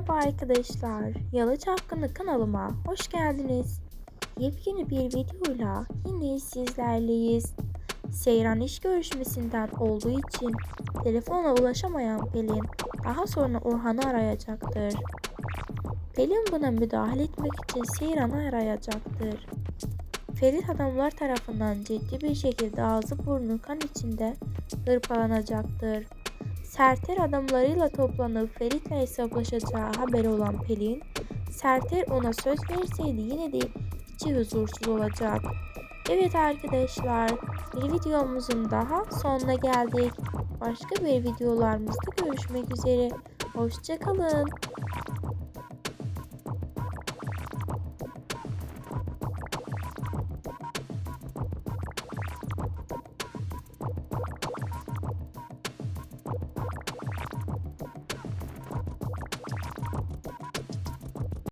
Merhaba arkadaşlar. Yalı Çapkını kanalıma hoş geldiniz. Yepyeni bir videoyla yine sizlerleyiz. Seyran iş görüşmesinden olduğu için telefona ulaşamayan Pelin daha sonra Orhan'ı arayacaktır. Pelin buna müdahale etmek için Seyran'ı arayacaktır. Ferit adamlar tarafından ciddi bir şekilde ağzı burnu kan içinde hırpalanacaktır. Serter adamlarıyla toplanıp Ferit'le hesaplaşacağı haberi olan Pelin, Serter ona söz verseydi yine de içi huzursuz olacak. Evet arkadaşlar, bir videomuzun daha sonuna geldik. Başka bir videolarımızda görüşmek üzere. Hoşçakalın.